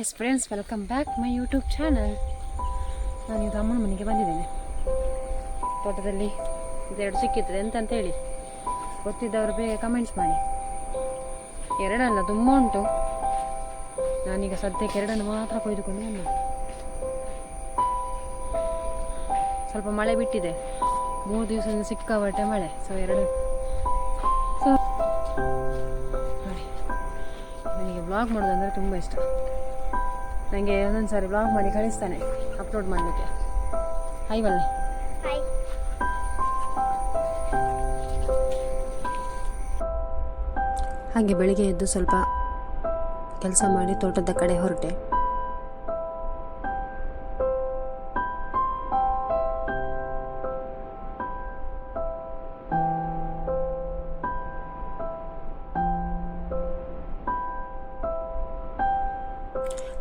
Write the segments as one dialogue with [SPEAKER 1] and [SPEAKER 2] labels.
[SPEAKER 1] Yes friends welcome back my YouTube channel ನಾನು ಈಗ ಅಮ್ಮನ ಮನೆಗೆ ಬಂದಿದ್ದೇನೆ. ತೋಟದಲ್ಲಿ ಇದೆರಡು ಸಿಕ್ಕಿದ್ರೆ ಎಂತಂತೇಳಿ ಗೊತ್ತಿದ್ದವರು ಬೇಗ ಕಮೆಂಟ್ಸ್ ಮಾಡಿ. ಎರಡಲ್ಲ, ತುಂಬ ಉಂಟು. ನಾನೀಗ ಸದ್ಯಕ್ಕೆ ಎರಡನ್ನು ಮಾತ್ರ ಕೊಯ್ದುಕೊಂಡು ಬಂದೆ. ಸ್ವಲ್ಪ ಮಳೆ ಬಿಟ್ಟಿದೆ. ಮೂರು ದಿವಸದಿಂದ ಸಿಕ್ಕಾಬಟ್ಟೆ ಮಳೆ. ಸೊ ಎರಡು. ಸೊ ನನಗೆ ಬ್ಲಾಗ್ ಮಾಡೋದಂದರೆ ತುಂಬ ಇಷ್ಟ. ನನಗೆ ಒಂದೊಂದು ಸಾರಿ ಬ್ಲಾಗ್ ಮಾಡಿ ಕಳಿಸ್ತಾನೆ ಅಪ್ಲೋಡ್ ಮಾಡಲಿಕ್ಕೆ. ಹೈ ಬನ್ನಿ ಹಾಗೆ ಬೆಳಿಗ್ಗೆ ಎದ್ದು ಸ್ವಲ್ಪ ಕೆಲಸ ಮಾಡಿ ತೋಟದ ಕಡೆ ಹೊರಟೆ.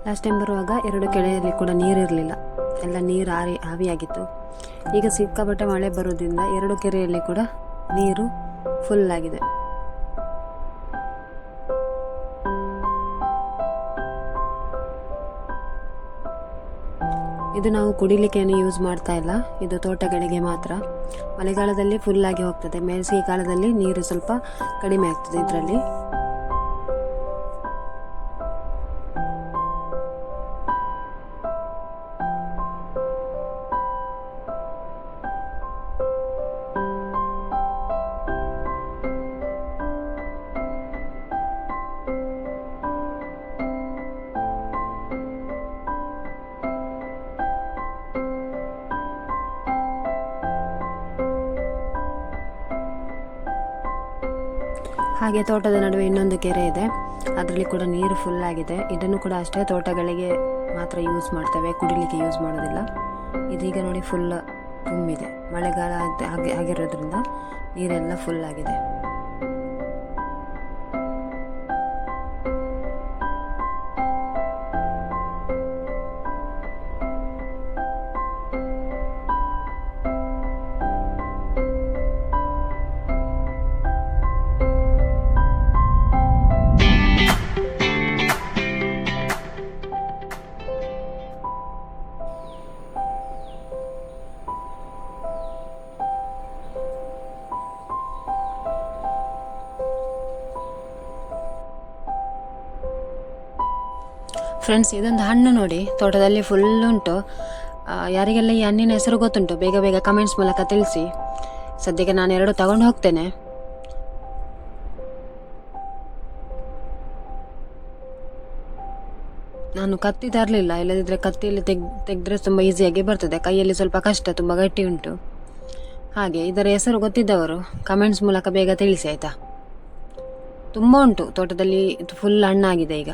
[SPEAKER 1] ಲಾಸ್ಟ್ ಟೈಮ್ ಬರುವಾಗ ಎರಡು ಕೆಳೆಯಲ್ಲಿ ಕೂಡ ನೀರಿರಲಿಲ್ಲ ಎಲ್ಲ ನೀರು ಆರಿ, ಆವಿಯಾಗಿತ್ತು. ಈಗ ಸಿಕ್ಕಾಪಟ್ಟೆ ಮಳೆ ಬರೋದ್ರಿಂದ ಎರಡು ಕೆರೆಯಲ್ಲಿ ಕೂಡ ನೀರು ಫುಲ್ ಆಗಿದೆ. ಇದು ನಾವು ಕುಡಿಲಿಕ್ಕೆ ಏನು ಯೂಸ್ ಮಾಡ್ತಾ ಇಲ್ಲ. ಇದು ತೋಟಗಳಿಗೆ ಮಾತ್ರ. ಮಳೆಗಾಲದಲ್ಲಿ ಫುಲ್ ಆಗಿ ಹೋಗ್ತದೆ. ಬೇಸಿಗೆ ಕಾಲದಲ್ಲಿ ನೀರು ಸ್ವಲ್ಪ ಕಡಿಮೆ ಆಗ್ತದೆ ಇದರಲ್ಲಿ. ಹಾಗೆ ತೋಟದ ನಡುವೆ ಇನ್ನೊಂದು ಕೆರೆ ಇದೆ. ಅದರಲ್ಲಿ ಕೂಡ ನೀರು ಫುಲ್ ಆಗಿದೆ. ಇದನ್ನು ಕೂಡ ಅಷ್ಟೇ ತೋಟಗಳಿಗೆ ಮಾತ್ರ ಯೂಸ್ ಮಾಡ್ತೇವೆ. ಕುಡಿಲಿಕ್ಕೆ ಯೂಸ್ ಮಾಡೋದಿಲ್ಲ. ಇದೀಗ ನೋಡಿ ಫುಲ್ ತುಂಬಿದೆ ಮಳೆಗಾಲ ಆಗ್- ಆಗಿ ಆಗಿರೋದ್ರಿಂದ ನೀರೆಲ್ಲ ಫುಲ್ ಆಗಿದೆ. ಫ್ರೆಂಡ್ಸ್ ಇದೊಂದು ಹಣ್ಣು ನೋಡಿ. ತೋಟದಲ್ಲಿ ಫುಲ್ ಉಂಟು. ಯಾರಿಗೆಲ್ಲ ಈ ಹಣ್ಣಿನ ಹೆಸರು ಗೊತ್ತುಂಟು, ಬೇಗ ಬೇಗ ಕಮೆಂಟ್ಸ್ ಮೂಲಕ ತಿಳಿಸಿ. ಸದ್ಯಕ್ಕೆ ನಾನು ಎರಡು ತಗೊಂಡು ಹೋಗ್ತೇನೆ. ನಾನು ಕತ್ತಿ ತರಲಿಲ್ಲ ಇಲ್ಲದಿದ್ದರೆ ಕತ್ತಿಯಲ್ಲಿ ತೆಗ್, ತೆಗೆದ್ರೆ ತುಂಬ ಈಸಿಯಾಗಿ ಬರ್ತದೆ. ಕೈಯಲ್ಲಿ ಸ್ವಲ್ಪ ಕಷ್ಟ, ತುಂಬ ಗಟ್ಟಿ ಉಂಟು. ಹಾಗೆ, ಇದರ ಹೆಸರು ಗೊತ್ತಿದ್ದವರು ಕಮೆಂಟ್ಸ್ ಮೂಲಕ ಬೇಗ ತಿಳಿಸಿ, ಆಯಿತಾ? ತುಂಬ ಉಂಟು. ತೋಟದಲ್ಲಿ ಫುಲ್ ಹಣ್ಣಾಗಿದೆ ಈಗ.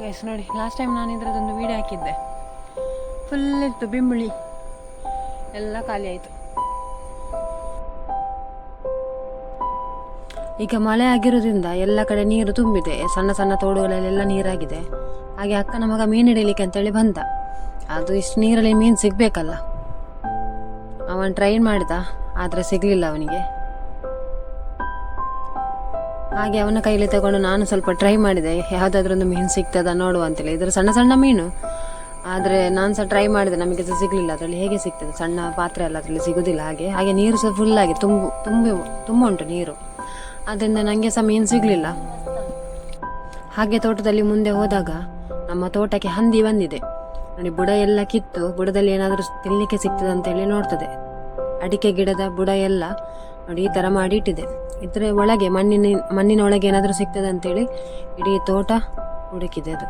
[SPEAKER 1] ಗೈಸ್ ನೋಡಿ ಲಾಸ್ಟ್ ಟೈಮ್ ನಾನು ಇದರದೊಂದು ವೀಡಿಯೋ ಹಾಕಿದ್ದೆ. ಫುಲ್ ಇತ್ತು, ಬಿಂಬುಳಿ. ಎಲ್ಲ ಖಾಲಿ ಆಯಿತು. ಈಗ ಮಳೆ ಆಗಿರೋದ್ರಿಂದ ಎಲ್ಲ ಕಡೆ ನೀರು ತುಂಬಿದೆ. ಸಣ್ಣ ಸಣ್ಣ ತೋಡುಗಳಲ್ಲೆಲ್ಲ ನೀರಾಗಿದೆ. ಹಾಗೆ ಅಕ್ಕನ ಮಗ ಮೀನು ಹಿಡಿಲಿಕ್ಕೆ ಅಂತೇಳಿ ಬಂದ. ಅದು ಇಷ್ಟು ನೀರಲ್ಲಿ ಮೀನು ಸಿಗಬೇಕಲ್ಲ. ಅವನು ಟ್ರೈ ಮಾಡಿದ, ಆದರೆ ಸಿಗಲಿಲ್ಲ ಅವನಿಗೆ. ಹಾಗೆ ಅವನ ಕೈಲಿ ತಗೊಂಡು ನಾನು ಸ್ವಲ್ಪ ಟ್ರೈ ಮಾಡಿದೆ. ಯಾವುದಾದ್ರೂ ಒಂದು ಮೀನು ಸಿಗ್ತದ ನೋಡುವ ಅಂತೇಳಿ. ಇದ್ರ ಸಣ್ಣ ಸಣ್ಣ ಮೀನು. ಆದರೆ ನಾನು ಸಹ ಟ್ರೈ ಮಾಡಿದೆ. ನಮಗೆ ಸಹ ಸಿಗಲಿಲ್ಲ. ಅದರಲ್ಲಿ ಹೇಗೆ ಸಿಗ್ತದೆ? ಸಣ್ಣ ಪಾತ್ರೆ ಅಲ್ಲ ಅದರಲ್ಲಿ ಸಿಗೋದಿಲ್ಲ ಹಾಗೆ. ಹಾಗೆ ನೀರು ಸಹ ಫುಲ್ ಆಗಿ ತುಂಬು, ತುಂಬಿ, ತುಂಬ ಉಂಟು ನೀರು. ಅದರಿಂದ ನನಗೆ ಸಹ ಮೀನು ಸಿಗಲಿಲ್ಲ. ಹಾಗೆ ತೋಟದಲ್ಲಿ ಮುಂದೆ ಹೋದಾಗ ನಮ್ಮ ತೋಟಕ್ಕೆ ಹಂದಿ ಬಂದಿದೆ. ನೋಡಿ, ಬುಡ ಎಲ್ಲ ಕಿತ್ತು. ಬುಡದಲ್ಲಿ ಏನಾದರೂ ತಿನ್ನಲಿಕ್ಕೆ ಸಿಗ್ತದೆ ಅಂತೇಳಿ ನೋಡ್ತದೆ. ಅಡಿಕೆ ಗಿಡದ ಬುಡ ಎಲ್ಲ ನೋಡಿ, ಈ ಥರ ಮಾಡಿ ಇಟ್ಟಿದೆ. ಇದರ ಒಳಗೆ, ಮಣ್ಣಿನ ಮಣ್ಣಿನ ಒಳಗೆ ಏನಾದರೂ ಸಿಗ್ತದೆ ಅಂತೇಳಿ ಇಡೀ ತೋಟ ಹುಡುಕಿದೆ ಅದು.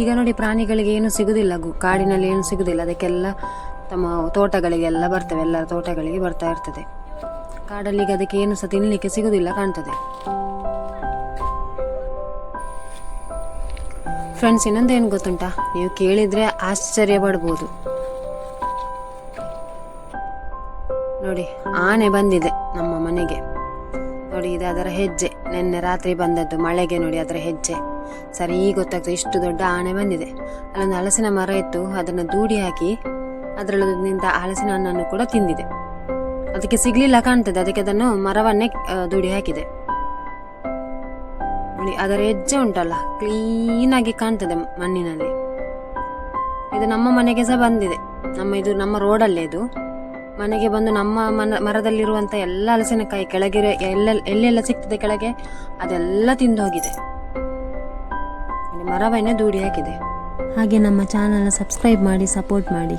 [SPEAKER 1] ಈಗ ನೋಡಿ ಪ್ರಾಣಿಗಳಿಗೆ ಏನು ಸಿಗುದಿಲ್ಲ ಕಾಡಿನಲ್ಲಿ ಏನು ಸಿಗುದಿಲ್ಲ. ಅದಕ್ಕೆಲ್ಲ ತಮ್ಮ ತೋಟಗಳಿಗೆಲ್ಲ ಬರ್ತವೆ, ಎಲ್ಲ ತೋಟಗಳಿಗೆ ಬರ್ತಾ ಇರ್ತದೆ. ಕಾಡಲ್ಲಿ ಈಗ ಅದಕ್ಕೆ ಏನು ಸಹ ತಿನ್ನಲಿಕ್ಕೆ ಸಿಗುದಿಲ್ಲ ಕಾಣ್ತದೆ. ಫ್ರೆಂಡ್ಸ್ ಇನ್ನೊಂದು ಏನು ಗೊತ್ತುಂಟಾ? ನೀವು ಕೇಳಿದ್ರೆ ಆಶ್ಚರ್ಯ ಪಡ್ಬೋದು ನೋಡಿ, ಆನೆ ಬಂದಿದೆ ನಮ್ಮ ಮನೆಗೆ. ನೋಡಿ, ಇದು ಅದರ ಹೆಜ್ಜೆ. ನಿನ್ನೆ ರಾತ್ರಿ ಬಂದದ್ದು ಮಳೆಗೆ ನೋಡಿ ಅದರ ಹೆಜ್ಜೆ. ಸರಿ ಗೊತ್ತಾಗ್ತದೆ ಇಷ್ಟು ದೊಡ್ಡ ಆನೆ ಬಂದಿದೆ. ಅಲ್ಲೊಂದು ಹಲಸಿನ ಮರ ಇತ್ತು, ಅದನ್ನು ದೂಡಿ ಹಾಕಿ ಅದರಲ್ಲಿ ನಿಂತ ಹಲಸಿನ ಹಣ್ಣನ್ನು ಕೂಡ ತಿಂದಿದೆ. ಅದಕ್ಕೆ ಸಿಗ್ಲಿಲ್ಲ ಕಾಣ್ತದೆ, ಅದಕ್ಕೆ ಅದನ್ನು ಮರವನ್ನೇ ದೂಡಿ ಹಾಕಿದೆ. ನೋಡಿ, ಅದರ ಹೆಜ್ಜೆ ಉಂಟಲ್ಲ, ಕ್ಲೀನಾಗಿ ಕಾಣ್ತದೆ ಮಣ್ಣಿನಲ್ಲಿ. ಇದು ನಮ್ಮ ಮನೆಗೆ ಸಹ ಬಂದಿದೆ. ನಮ್ಮ, ಇದು ನಮ್ಮ ರೋಡಲ್ಲೇ ಇದು. ಮನೆಗೆ ಬಂದು ನಮ್ಮ ಮನ ಮರದಲ್ಲಿರುವಂಥ ಎಲ್ಲ ಹಲಸಿನಕಾಯಿ ಕೆಳಗೆ ಎಲ್ಲ ಎಲ್ಲೆಲ್ಲ ಸಿಗ್ತದೆ ಕೆಳಗೆ, ಅದೆಲ್ಲ ತಿಂದು ಹೋಗಿದೆ ಮರವನ್ನೇ ದೂಡಿ ಹಾಕಿದೆ.
[SPEAKER 2] ಹಾಗೆ ನಮ್ಮ ಚಾನಲ್ನ ಸಬ್ಸ್ಕ್ರೈಬ್ ಮಾಡಿ ಸಪೋರ್ಟ್ ಮಾಡಿ.